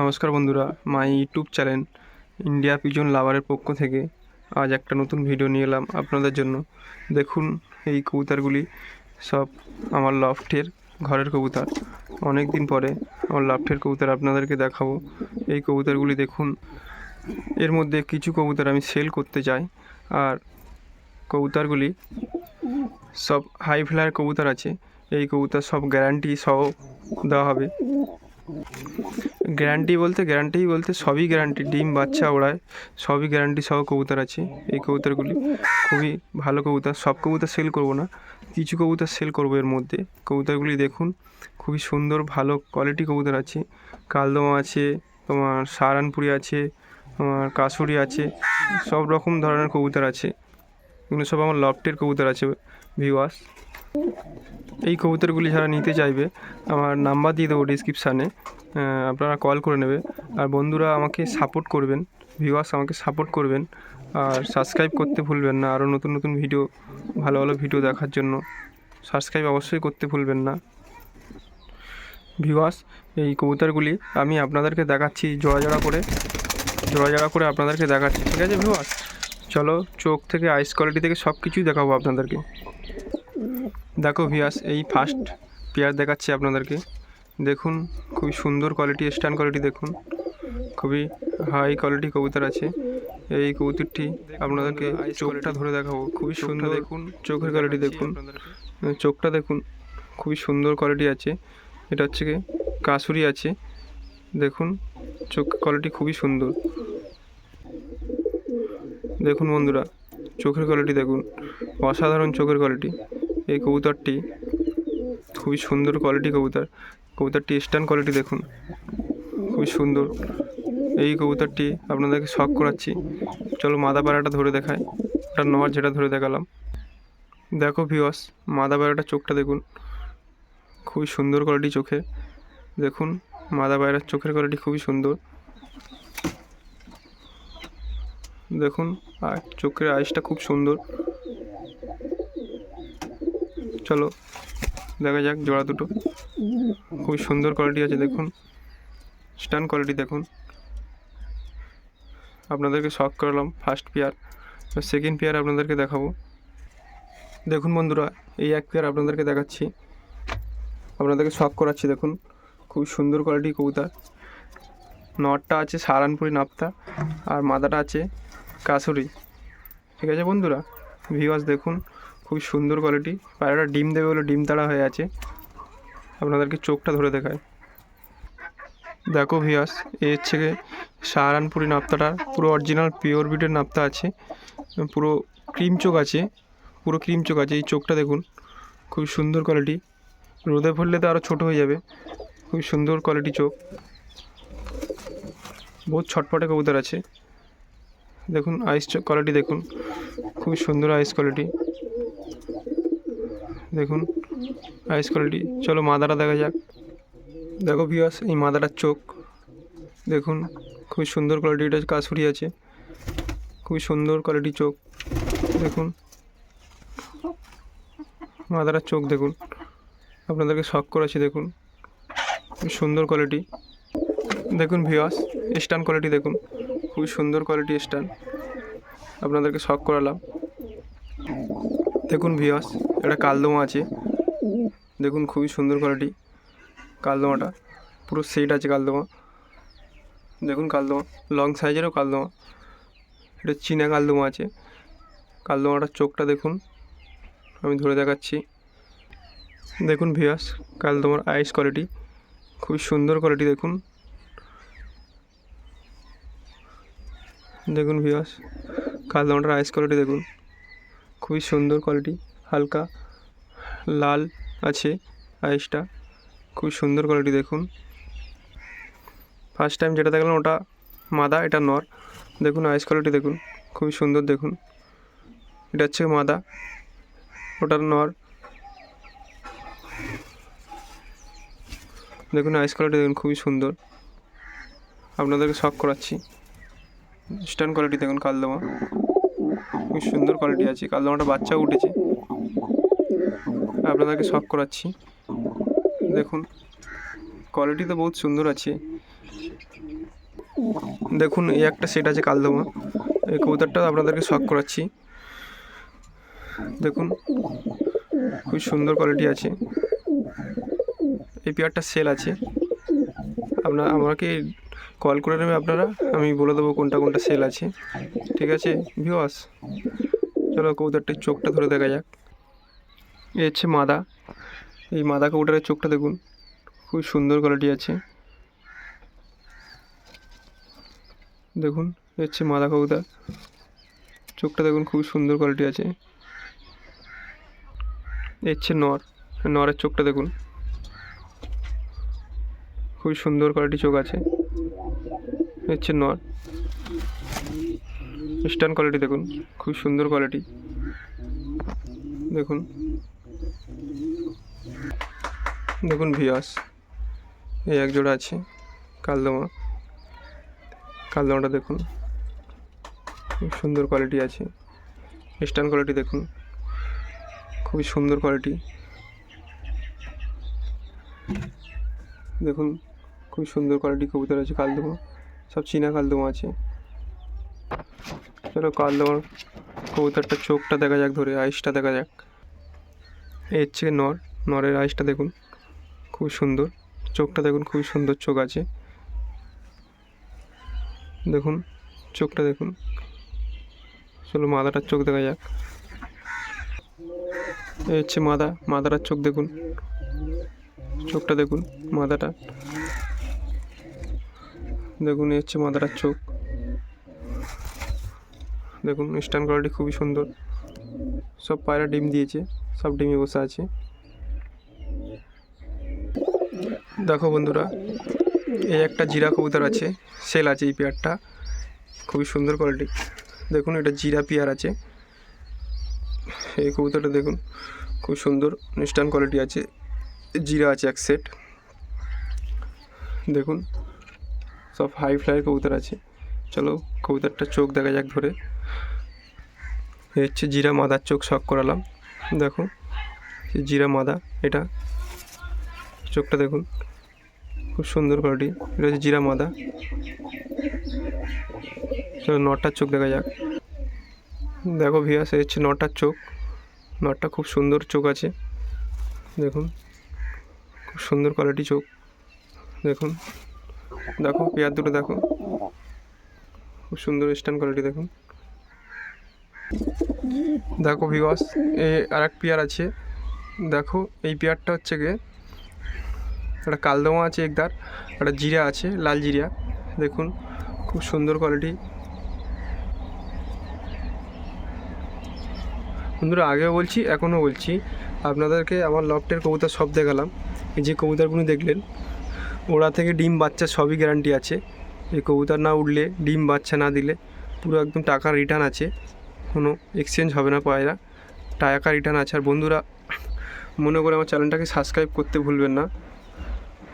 নমস্কার বন্ধুরা, my YouTube channel India pigeon লাভারের পক্ষ থেকে আজ একটা নতুন ভিডিও নিয়ে এলাম আপনাদের জন্য। দেখুন এই কবুতরগুলি সব আমার লফটের ঘরের কবুতর। অনেক দিন পরে আমার লফটের কবুতর আপনাদেরকে দেখাবো। এই কবুতরগুলি দেখুন, এর মধ্যে কিছু কবুতর আমি সেল করতে চাই আর কবুতরগুলি সব হাই ফ্লায়ার কবুতর আছে। এই কবুতর সব গ্যারান্টি সহ দেওয়া হবে। গ্যারান্টি বলতে গ্যারান্টি বলতে সবই গ্যারান্টি ডিম, বাচ্চা ওড়ায় সবই গ্যারান্টি সহ কবুতর আছে। এই কবুতরগুলি খুবই ভালো কবুতর। সব কবুতর সেল করব না, কিছু কবুতর সেল করব এর মধ্যে। কবুতরগুলি দেখুন, খুবই সুন্দর, ভালো কোয়ালিটি কবুতর আছে। কালদমা আছে, তোমার সাহারানপুরি আছে, তোমার কাসুরি আছে, সব রকম ধরনের কবুতর আছে। এগুলো সব আমার লফটের কবুতর আছে ভিওয়াস এই কবুতরগুলি যারা নিতে চাইবে, আমার নাম্বার দিয়ে দেবো ডিসক্রিপশানে আপনারা কল করে নেবে। আর বন্ধুরা, আমাকে সাপোর্ট করবেন। ভিউয়ার্স আমাকে সাপোর্ট করবেন। আর সাবস্ক্রাইব করতে ভুলবেন না। আরও নতুন নতুন ভিডিও ভালো ভালো ভিডিও দেখার জন্য। সাবস্ক্রাইব অবশ্যই করতে ভুলবেন না। ভিউয়ার্স এই কবুতরগুলি আমি আপনাদেরকে দেখাচ্ছি জোড়া জোড়া করে। জোড়া জোড়া করে আপনাদেরকে দেখাচ্ছি। ঠিক আছে ভিউয়ার্স চলো, চোখ থেকে আইস কোয়ালিটি থেকে সব কিছুই দেখাবো আপনাদেরকে। দেখো ভিয়াস এই ফার্স্ট পেয়ার দেখাচ্ছি আপনাদেরকে। দেখুন খুবই সুন্দর কোয়ালিটি স্ট্যান্ড কোয়ালিটি দেখুন। খুবই হাই কোয়ালিটি কবুতর আছে। এই কবুতরটি আপনাদেরকে চোখটা ধরে দেখাবো। খুবই সুন্দর দেখুন। চোখের কোয়ালিটি দেখুন। চোখটা দেখুন খুবই সুন্দর কোয়ালিটি আছে। এটা হচ্ছে কি কাসুরি আছে। দেখুন চোখ কোয়ালিটি খুবই সুন্দর। দেখুন বন্ধুরা চোখের কোয়ালিটি দেখুন। অসাধারণ চোখের কোয়ালিটি এই কবুতরটি খুবই সুন্দর কোয়ালিটি কবুতর। কবুতরটি স্ট্যান্ড কোয়ালিটি দেখুন। খুবই সুন্দর। এই কবুতরটি আপনাদেরকে শখ করাচ্ছি। চলো মাদা পাড়াটা ধরে দেখায় ওটা নর যেটা ধরে দেখালাম। দেখো ভিওস মাদা পায়রাটার চোখটা দেখুন। খুবই সুন্দর কোয়ালিটি চোখে। দেখুন মাদা পায়রার চোখের কোয়ালিটি খুবই সুন্দর। দেখুন আর চোখের আইসটা খুব সুন্দর। চলো। দেখা যাক, জোড়া দুটো। খুবই সুন্দর কোয়ালিটি আছে, দেখুন। স্ট্যান্ড কোয়ালিটি দেখুন। আপনাদেরকে শখ করালাম ফার্স্ট পেয়ার সেকেন্ড পেয়ার আপনাদেরকে দেখাবো। দেখুন বন্ধুরা, এই এক পেয়ার আপনাদেরকে দেখাচ্ছি। আপনাদেরকে শখ করাচ্ছি, দেখুন। খুব সুন্দর কোয়ালিটি কবুতর। নটটা আছে সারানপুরি নাপ্তা আর মাদাটা আছে কাসুরি। ঠিক আছে বন্ধুরা? ভিওয়াস দেখুন। খুব সুন্দর কোয়ালিটি পায়রাটা ডিম দেবে বলে ডিম তাড়া হয়ে আছে। আপনাদেরকে চোখটা ধরে দেখায়। দেখো ভিয়াস এ হচ্ছে গিয়ে সাহারানপুরি নাপ্তাটা। পুরো অরিজিনাল পিওর বিটের নাপ্তা আছে। পুরো ক্রিম চোখ আছে। পুরো ক্রিম চোখ আছে। এই চোখটা দেখুন খুব সুন্দর কোয়ালিটি রোদে পড়লে তো আরও ছোটো হয়ে যাবে। খুব সুন্দর কোয়ালিটি চোখ। বহুত ছটপটে কবুতর আছে। দেখুন আইস কোয়ালিটি দেখুন। খুবই সুন্দর আইস কোয়ালিটি দেখুন আইস কোয়ালিটি চলো মাদাটা দেখা যাক। দেখো ভিওয়াস এই মাদাটার চোখ। দেখুন খুবই সুন্দর কোয়ালিটি এটা কাসুরি আছে। খুবই সুন্দর কোয়ালিটি চোখ। দেখুন। মাদাটার চোখ দেখুন। আপনাদেরকে শখ করেছি দেখুন। সুন্দর কোয়ালিটি দেখুন ভিওয়াস স্ট্যান্ড কোয়ালিটি দেখুন। খুবই সুন্দর কোয়ালিটি স্ট্যান্ড আপনাদেরকে শখ করালাম। দেখুন ভিওয়াস একটা কালদমা আছে। দেখুন খুবই সুন্দর কোয়ালিটি কালদমাটা। পুরো সেট আছে কালদমা। দেখুন কালদমা লং সাইজেরও কালদমা। এটা চীনা কালদমা আছে। কালদমাটার চোখটা দেখুন, আমি ধরে দেখাচ্ছি। দেখুন ভিয়াস কালদমার আইস কোয়ালিটি খুবই সুন্দর কোয়ালিটি দেখুন। দেখুন ভিয়াস কালদমাটার আইস কোয়ালিটি দেখুন। খুবই সুন্দর কোয়ালিটি হালকা, লাল আছে আইসটা খুব সুন্দর কোয়ালিটি দেখুন। ফার্স্ট টাইম যেটা দেখলাম ওটা মাদা, এটা নর। দেখুন আইস কোয়ালিটি দেখুন, খুবই সুন্দর দেখুন। এটা হচ্ছে মাদা ওটার নর। দেখুন আইস কোয়ালিটি দেখুন, খুবই সুন্দর। আপনাদেরকে শখ করাচ্ছি। স্ট্যান্ড কোয়ালিটি দেখুন কালদমা সুন্দর কোয়ালিটি আছে। কালদমাটা বাচ্চাও উঠেছে। আপনাদেরকে শখ করাচ্ছি। দেখুন কোয়ালিটি তো বহুত সুন্দর আছে। দেখুন, এই একটা সেট আছে কালদমা এই কবুতরটা আপনাদেরকে শখ করাচ্ছি। দেখুন, খুব সুন্দর কোয়ালিটি আছে। এই পেয়ারটা সেল আছে। আপনার, আমাকে কল করে নেবে আপনারা। আমি বলে দেবো কোনটা কোনটা সেল আছে। ঠিক আছে? ভিওয়াস চলো কবুতরটির চোখটা ধরে দেখা যাক। এ হচ্ছে মাদা। এই মাদা কবুতরের চোখটা দেখুন। খুব সুন্দর কোয়ালিটি আছে। দেখুন এ হচ্ছে মাদা কবুতর। চোখটা দেখুন খুব সুন্দর কোয়ালিটি আছে। এ হচ্ছে নর। নরের চোখটা দেখুন। খুবই সুন্দর কোয়ালিটি চোখ আছে। হচ্ছে নর। স্টার্ন কোয়ালিটি দেখুন, খুব সুন্দর কোয়ালিটি দেখুন। দেখুন ভিয়াস এই এক জোড়া আছে, কালদমা। কালদমাটা দেখুন, খুব সুন্দর কোয়ালিটি আছে। স্টার্ন কোয়ালিটি দেখুন, খুবই সুন্দর কোয়ালিটি দেখুন খুব সুন্দর কোয়ালিটি কবুতর আছে কালদমা। সব চীনা কালদমা আছে। চলো কালদমার কবুতরটার চোখটা দেখা যাক, ধরে আইসটা দেখা যাক। এর হচ্ছে নর, নরের আইসটা দেখুন, খুব সুন্দর। চোখটা দেখুন খুবই সুন্দর চোখ আছে। দেখুন, চোখটা দেখুন। চলো মাদাটার চোখ দেখা যাক। এই হচ্ছে মাদা, মাদাটার চোখ দেখুন। চোখটা দেখুন, মাদাটা। দেখুন, এই হচ্ছে মাদাটার চোখ। দেখুন স্ট্যান্ড কোয়ালিটি খুবই সুন্দর। সব পায়রা ডিম দিয়েছে, সব ডিমে বসে আছে। দেখো বন্ধুরা, এই একটা জিরা কবুতর আছে, সেল আছে এই পেয়ারটা। খুবই সুন্দর কোয়ালিটি দেখুন, এটা জিরা পেয়ার আছে। এই কবুতরটা দেখুন, খুব সুন্দর স্ট্যান্ড কোয়ালিটি আছে। জিরা আছে এক সেট দেখুন, সব হাই ফ্লাইয়ের কবুতর আছে। চলো, কবুতরটা চোখ দেখা যাক ধরে। এ হচ্ছে জিরা মাদার চোখ শখ করালাম। দেখো জিরা মাদা, এটা চোখটা দেখুন, খুব সুন্দর কোয়ালিটি এটা হচ্ছে জিরা মাদা। নটার চোখ দেখা যাক। দেখো ভিয়াস এই হচ্ছে নটার চোখ। নটটা খুব সুন্দর চোখ আছে। দেখুন, খুব সুন্দর কোয়ালিটি চোখ। দেখুন, দেখো পেয়ার দুটো দেখো। খুব সুন্দর স্ট্যান্ড কোয়ালিটি দেখুন। দেখো ভিওয়াস এ আর এক পেয়ার আছে। দেখো, এই পেয়ারটা হচ্ছে গিয়ে একটা কালদমা আছে একদার একটা জিরা আছে, লাল জিরা। দেখুন, খুব সুন্দর কোয়ালিটি বন্ধুরা, আগেও বলছি, এখনও বলছি, আপনাদেরকে আমার লফটের কবুতর সব দেখালাম। এই যে কবুতরগুলো দেখলেন, ওরা থেকে ডিম বাচ্চা সবই গ্যারান্টি আছে। এই কবুতর না উঠলে, ডিম বাচ্চা না দিলে, পুরো একদম টাকা রিটার্ন আছে। কোনো এক্সচেঞ্জ হবে না পায়রা। টাকা রিটার্ন আছে। আর বন্ধুরা, মনে করে আমার চ্যানেলটাকে সাবস্ক্রাইব করতে ভুলবেন না।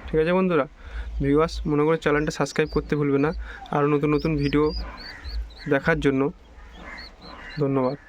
ঠিক আছে বন্ধুরা? ভিউয়ার্স মনে করে চ্যানেলটা সাবস্ক্রাইব করতে ভুলবেন না। আরও নতুন নতুন ভিডিও দেখার জন্য ধন্যবাদ।